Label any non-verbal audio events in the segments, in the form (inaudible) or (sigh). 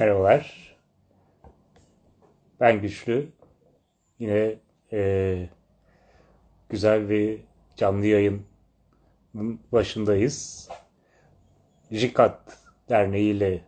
Merhabalar. Ben Güçlü. Yine eee, güzel bir canlı yayının başındayız. JIKAT Derneği ile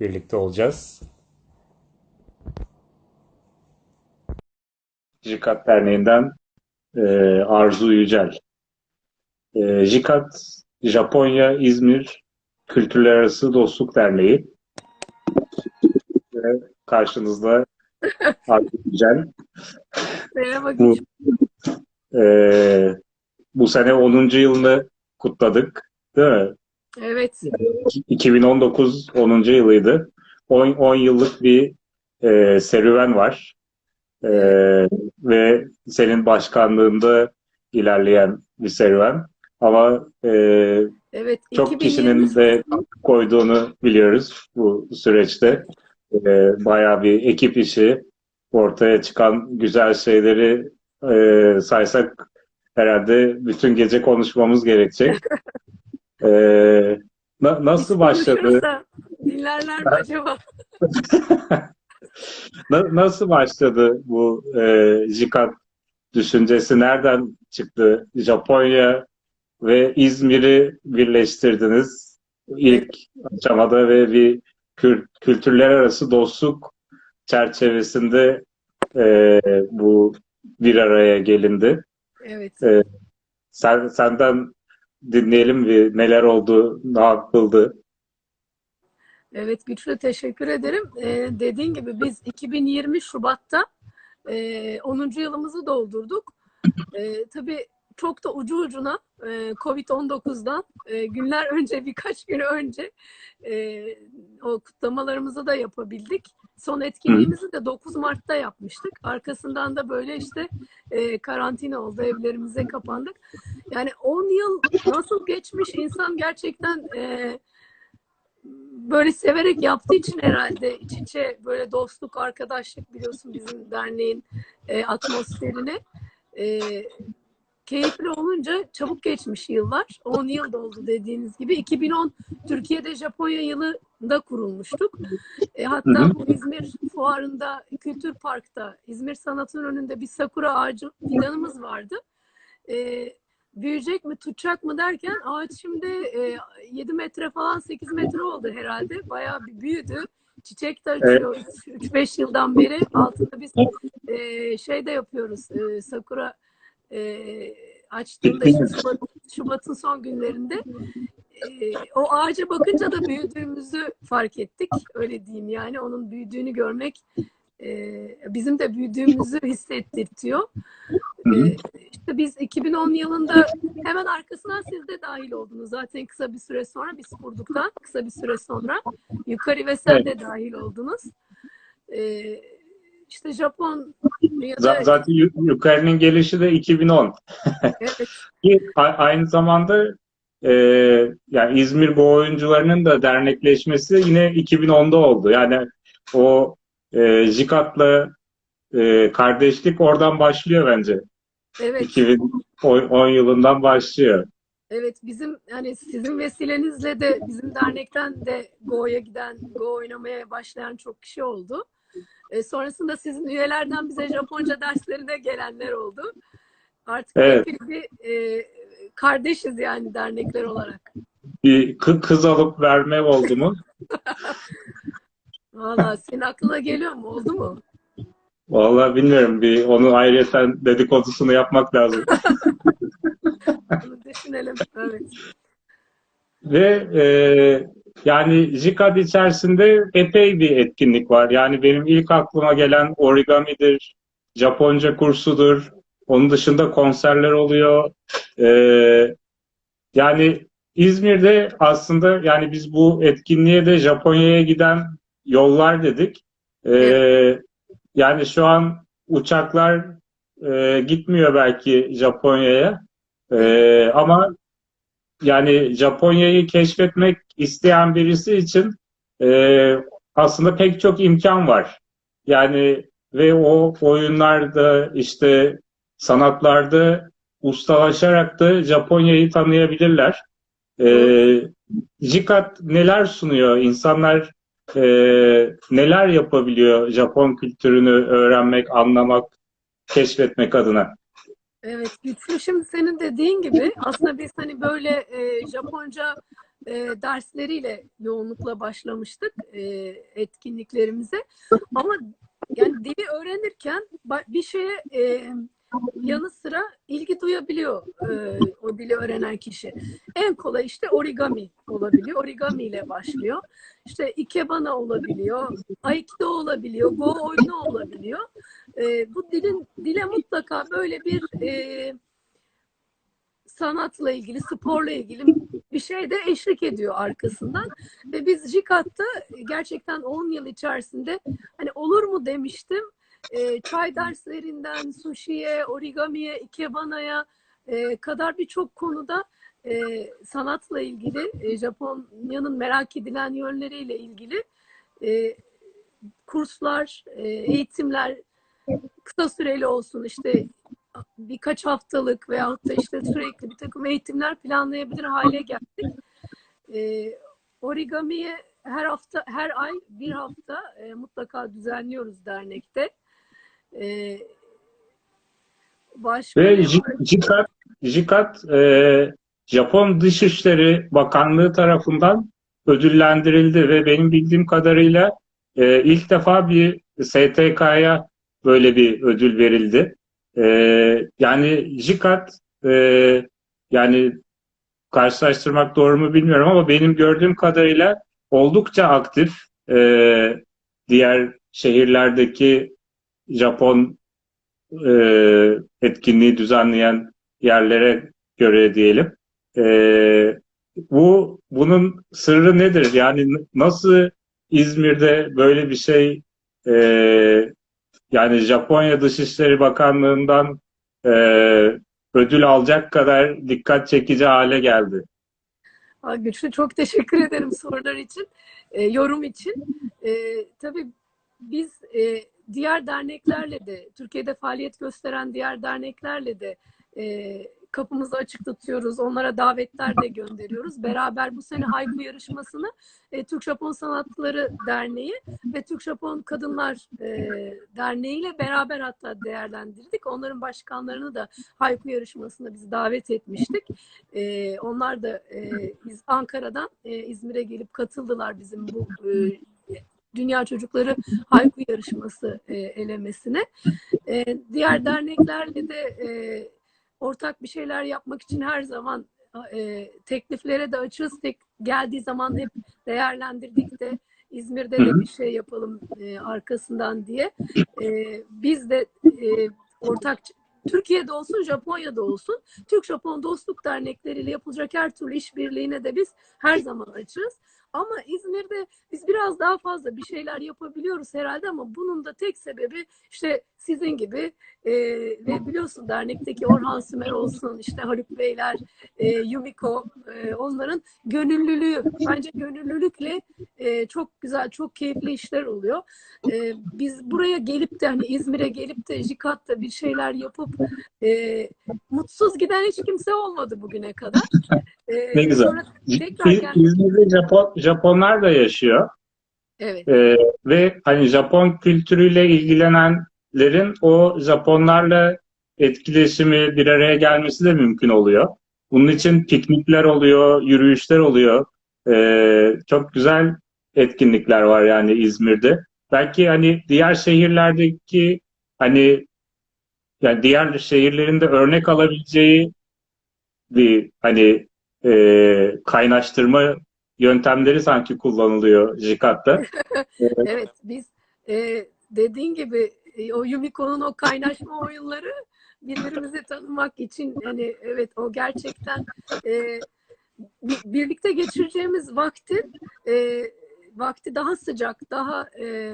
birlikte olacağız. JIKAT Derneği'nden eee, Arzu Yücel. Eee JIKAT, Japonya İzmir Kültürler Arası Dostluk Derneği. Ve karşınızda Yücel. Merhaba Bu, eee, bu sene 10. yılını kutladık. Değil mi? Evet, 2019 10. yılıydı. 10, 10 yıllık bir eee, serüven var. Eee, ve senin başkanlığında ilerleyen bir serüven. Ama eee, evet. çok kişinin 2020 de katkı koyduğunu biliyoruz bu süreçte. Eee bayağı bir ekip işi, ortaya çıkan güzel şeyleri eee, saysak herhalde bütün gece konuşmamız gerekecek. Eee, (laughs) na- biz nasıl başladı? konuşuruz da dinlerler mi acaba? (laughs) Na- nasıl başladı bu eee JIKAT düşüncesi? Nereden çıktı? Japonya ve İzmir'i birleştirdiniz ilk aşamada ve bir kültürler arası dostluk çerçevesinde eee, bu bir araya gelindi. Evet. Eee, sen senden dinleyelim bir neler oldu, ne yapıldı. Evet Güçlü teşekkür ederim. Ee, dediğin gibi biz 2020 Şubat'ta e, 10. yılımızı doldurduk. Ee, tabii çok da ucu ucuna e, Covid-19'dan e, günler önce birkaç gün önce e, o kutlamalarımızı da yapabildik. Son etkinliğimizi de 9 Mart'ta yapmıştık. Arkasından da böyle işte e, karantina oldu, evlerimize kapandık. Yani 10 yıl nasıl geçmiş insan gerçekten e, böyle severek yaptığı için herhalde iç içe böyle dostluk, arkadaşlık biliyorsun bizim derneğin e, atmosferini. E, keyifli olunca çabuk geçmiş yıllar. 10 yıl doldu dediğiniz gibi. 2010 Türkiye'de Japonya yılında kurulmuştuk. E, hatta bu İzmir fuarında, Kültür Park'ta, İzmir Sanat'ın önünde bir sakura ağacı fidanımız vardı. E, büyüyecek mi, tutacak mı derken ağaç şimdi e, 7 metre falan 8 metre oldu herhalde. Bayağı bir büyüdü. Çiçek de Evet. açıyor 3-5 yıldan beri. Altında biz e, şey de yapıyoruz. E, sakura e, açtığında işte Şubat, Şubat'ın son günlerinde e, o ağaca bakınca da büyüdüğümüzü fark ettik. Öyle diyeyim yani. Onun büyüdüğünü görmek e, bizim de büyüdüğümüzü hissettirtiyor. E, işte biz 2010 yılında hemen arkasından siz de dahil oldunuz. Zaten kısa bir süre sonra biz kurduktan kısa bir süre sonra Yukarı ve sen de dahil oldunuz. E, işte Japon ya da Zaten yu- yukarının gelişi de 2010. evet, (laughs) aynı zamanda e, yani İzmir Boğa Oyuncularının da dernekleşmesi yine 2010'da oldu. Yani o e, JIKAT'la e, kardeşlik oradan başlıyor bence. evet. 2010 yılından başlıyor. Evet bizim hani sizin vesilenizle de bizim dernekten de Go'ya giden, Go oynamaya başlayan çok kişi oldu. E, sonrasında sizin üyelerden bize Japonca derslerine gelenler oldu. Artık Evet. bir e, kardeşiz yani dernekler olarak. Bir kı- kız alıp verme oldu mu? (laughs) Valla senin aklına geliyor mu? Oldu mu? Vallahi bilmiyorum. Bir onu ayrıyeten dedikodusunu yapmak lazım. (laughs) Bunu düşünelim. Evet. Ve e, yani JIKAD içerisinde epey bir etkinlik var. Yani benim ilk aklıma gelen origamidir, Japonca kursudur. Onun dışında konserler oluyor. E, yani İzmir'de aslında yani biz bu etkinliğe de Japonya'ya giden yollar dedik. E, yani şu an uçaklar e, gitmiyor belki Japonya'ya. E, ama yani Japonya'yı keşfetmek isteyen birisi için e, aslında pek çok imkan var. Yani ve o oyunlarda işte sanatlarda ustalaşarak da Japonya'yı tanıyabilirler. E, JIKAT neler sunuyor? İnsanlar e, neler yapabiliyor Japon kültürünü öğrenmek, anlamak, keşfetmek adına? Evet, güçlü. Şimdi senin dediğin gibi aslında biz hani böyle e, Japonca e, dersleriyle yoğunlukla başlamıştık e, etkinliklerimize. Ama yani dili öğrenirken bir şeye e, yanı sıra ilgi duyabiliyor e, o dili öğrenen kişi. En kolay işte origami olabiliyor. Origami ile başlıyor. İşte ikebana olabiliyor. Aikido olabiliyor. Go oyunu olabiliyor. E, bu dilin dile mutlaka böyle bir e, sanatla ilgili, sporla ilgili bir şey de eşlik ediyor arkasından. Ve biz JICAT'ta gerçekten 10 yıl içerisinde hani olur mu demiştim. E, çay derslerinden sushi'ye, origami'ye, ikebana'ya e, kadar birçok konuda e, sanatla ilgili, e, Japonya'nın merak edilen yönleriyle ilgili e, kurslar, e, eğitimler kısa süreli olsun işte birkaç haftalık veyahut da işte sürekli bir takım eğitimler planlayabilir hale geldik. E, origamiye her hafta, her ay bir hafta e, mutlaka düzenliyoruz dernekte. E, başka Ve? JICAT, JICAT e, Japon Dışişleri Bakanlığı tarafından ödüllendirildi ve benim bildiğim kadarıyla e, ilk defa bir STK'ya böyle bir ödül verildi. E, yani JICAT e, yani karşılaştırmak doğru mu bilmiyorum ama benim gördüğüm kadarıyla oldukça aktif e, diğer şehirlerdeki Japon e, etkinliği düzenleyen yerlere göre diyelim. E, bu bunun sırrı nedir? Yani nasıl İzmir'de böyle bir şey e, yani Japonya Dışişleri Bakanlığı'ndan e, ödül alacak kadar dikkat çekici hale geldi. Güçlü çok teşekkür ederim sorular için, e, yorum için. E, tabii biz e, diğer derneklerle de, Türkiye'de faaliyet gösteren diğer derneklerle de e, kapımızı açık tutuyoruz. Onlara davetler de gönderiyoruz. Beraber bu sene haiku yarışmasını e, Türk Japon Sanatları Derneği ve Türk Japon Kadınlar e, Derneği ile beraber hatta değerlendirdik. Onların başkanlarını da haiku yarışmasına biz davet etmiştik. E, onlar da e, biz Ankara'dan e, İzmir'e gelip katıldılar bizim bu e, Dünya Çocukları Haiku (laughs) Yarışması e, elemesine. E, diğer derneklerle de e, ortak bir şeyler yapmak için her zaman e, tekliflere de açığız. Tek, geldiği zaman hep değerlendirdik de İzmir'de de bir şey yapalım e, arkasından diye. E, biz de e, ortak Türkiye'de olsun, Japonya'da olsun Türk-Japon Dostluk Dernekleriyle yapılacak her türlü işbirliğine de biz her zaman açığız. Ama İzmir'de biz biraz daha fazla bir şeyler yapabiliyoruz herhalde ama bunun da tek sebebi işte sizin gibi e, ve biliyorsun dernekteki Orhan Sümer olsun, işte Haluk Beyler, e, Yumiko, e, onların gönüllülüğü. Bence gönüllülükle e, çok güzel, çok keyifli işler oluyor. E, biz buraya gelip de hani İzmir'e gelip de Jikat'ta bir şeyler yapıp e, mutsuz giden hiç kimse olmadı bugüne kadar. E, Ne güzel. tekrar İzmir'de Japon, Japonlar da yaşıyor. Evet. Ee, ve hani Japon kültürüyle ilgilenenlerin o Japonlarla etkileşimi bir araya gelmesi de mümkün oluyor. Bunun için piknikler oluyor, yürüyüşler oluyor. Ee, çok güzel etkinlikler var yani İzmir'de. Belki hani diğer şehirlerdeki hani yani diğer şehirlerinde örnek alabileceği bir hani e, kaynaştırma yöntemleri sanki kullanılıyor JICAT'ta. (laughs) Evet biz e, dediğin gibi o Yumiko'nun o kaynaşma (laughs) oyunları birbirimizi tanımak için hani evet o gerçekten e, bi- birlikte geçireceğimiz vaktin e, vakti daha sıcak, daha e,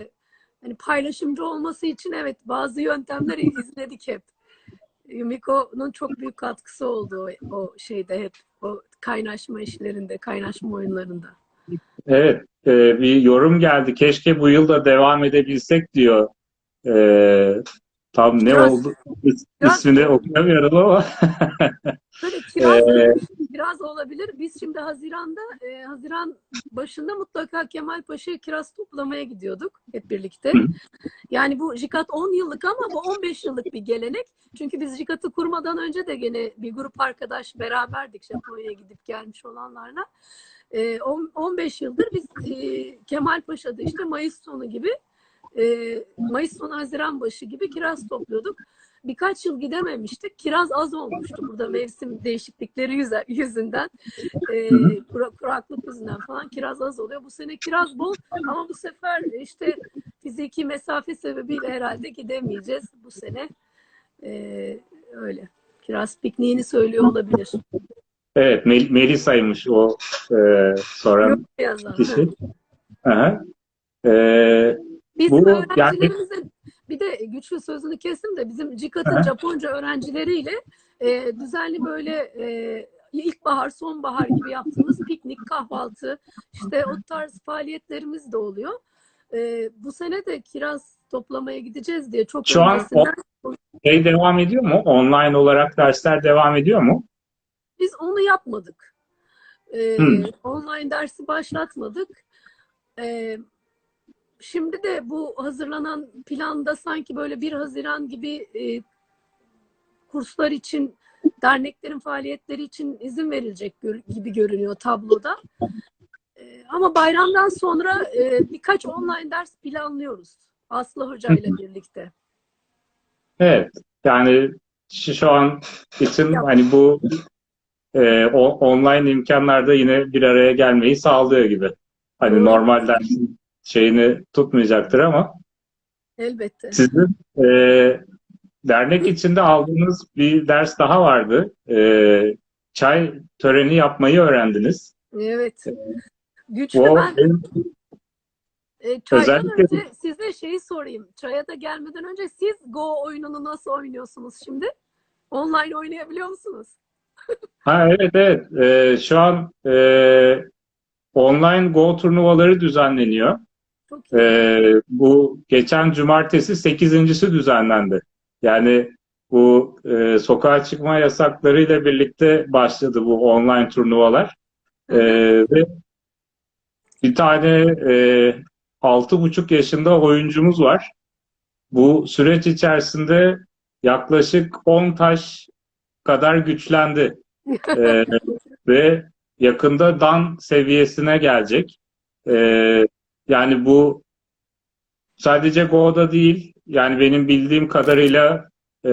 hani paylaşımcı olması için evet bazı yöntemleri (laughs) izledik hep. Yumiko'nun çok büyük katkısı oldu o, o şeyde hep o kaynaşma işlerinde, kaynaşma oyunlarında. Evet, e, bir yorum geldi. Keşke bu yıl da devam edebilsek diyor e, Tam ne Biraz- oldu biraz- ismini okuyamıyorum ama (laughs) Böyle kiraz, Ee, kiraz olabilir. Biz şimdi Haziran'da, e, Haziran başında mutlaka Kemal Paşa'ya kiraz toplamaya gidiyorduk hep birlikte. Hı. Yani bu JIKAT 10 yıllık ama bu 15 yıllık bir gelenek. Çünkü biz JIKAT'ı kurmadan önce de gene bir grup arkadaş beraberdik Japonya'ya gidip gelmiş olanlarla. E, on- 15 yıldır biz e, Kemal Paşa'da işte Mayıs sonu gibi e, Mayıs sonu Haziran başı gibi kiraz topluyorduk birkaç yıl gidememiştik. Kiraz az olmuştu burada mevsim değişiklikleri yüzünden. E, kura- kuraklık yüzünden falan kiraz az oluyor. Bu sene kiraz bol ama bu sefer işte fiziki mesafe sebebiyle herhalde gidemeyeceğiz bu sene. E, öyle. Kiraz pikniğini söylüyor olabilir. evet Mel Melisa'ymış o e, soran kişi. Aha. E, Bizim Bu öğrencilerimizin bir de güçlü sözünü kestim de bizim CİKAT'ın Japonca öğrencileriyle e, düzenli böyle e, ilkbahar, sonbahar gibi yaptığımız piknik, kahvaltı işte o tarz faaliyetlerimiz de oluyor. E, bu sene de kiraz toplamaya gideceğiz diye çok Şu an öncesinden şey devam ediyor mu? Online olarak dersler devam ediyor mu? biz onu yapmadık. E, Hmm. Online dersi başlatmadık. E, şimdi de bu hazırlanan planda sanki böyle 1 Haziran gibi e, kurslar için derneklerin faaliyetleri için izin verilecek gibi görünüyor tabloda. E, ama bayramdan sonra e, birkaç online ders planlıyoruz. Aslı Hoca ile birlikte. Evet. Yani şu, an için hani bu e, o, online imkanlarda yine bir araya gelmeyi sağlıyor gibi. Hani Doğru. Şeyini tutmayacaktır ama Elbette. sizin e, dernek içinde aldığınız bir ders daha vardı. E, çay töreni yapmayı öğrendiniz. Evet. Güçlü O ben benim- e, çaydan Özellikle- önce size şeyi sorayım. Çaya da gelmeden önce siz Go oyununu nasıl oynuyorsunuz şimdi? Online oynayabiliyor musunuz? (laughs) Ha evet evet. Ee, şu an e, online Go turnuvaları düzenleniyor. Ee, bu geçen cumartesi sekizincisi düzenlendi. Yani bu e, sokağa çıkma yasaklarıyla birlikte başladı bu online turnuvalar. Ee, ve bir tane e, altı buçuk yaşında oyuncumuz var. Bu süreç içerisinde yaklaşık 10 taş kadar güçlendi. (laughs) Ee, ve yakında dan seviyesine gelecek. Ee, yani bu sadece Go'da değil, yani benim bildiğim kadarıyla e,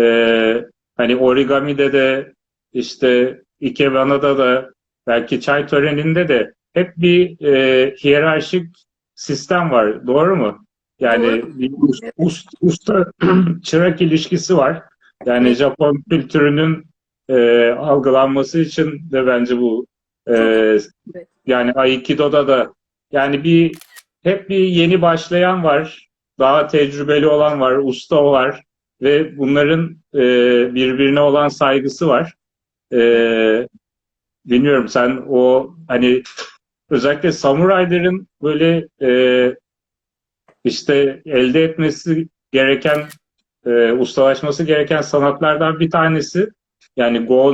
hani origami'de de işte ikebana'da da belki çay töreninde de hep bir e, hiyerarşik sistem var. Doğru mu? Yani Doğru. bir ust- ust- usta (clears throat) çırak ilişkisi var. Yani. Japon kültürünün e, algılanması için de bence bu e, Evet. yani Aikido'da da yani bir hep bir yeni başlayan var, daha tecrübeli olan var, usta var ve bunların e, birbirine olan saygısı var. E, bilmiyorum sen o hani özellikle samurayların böyle e, işte elde etmesi gereken e, ustalaşması gereken sanatlardan bir tanesi yani Go'nun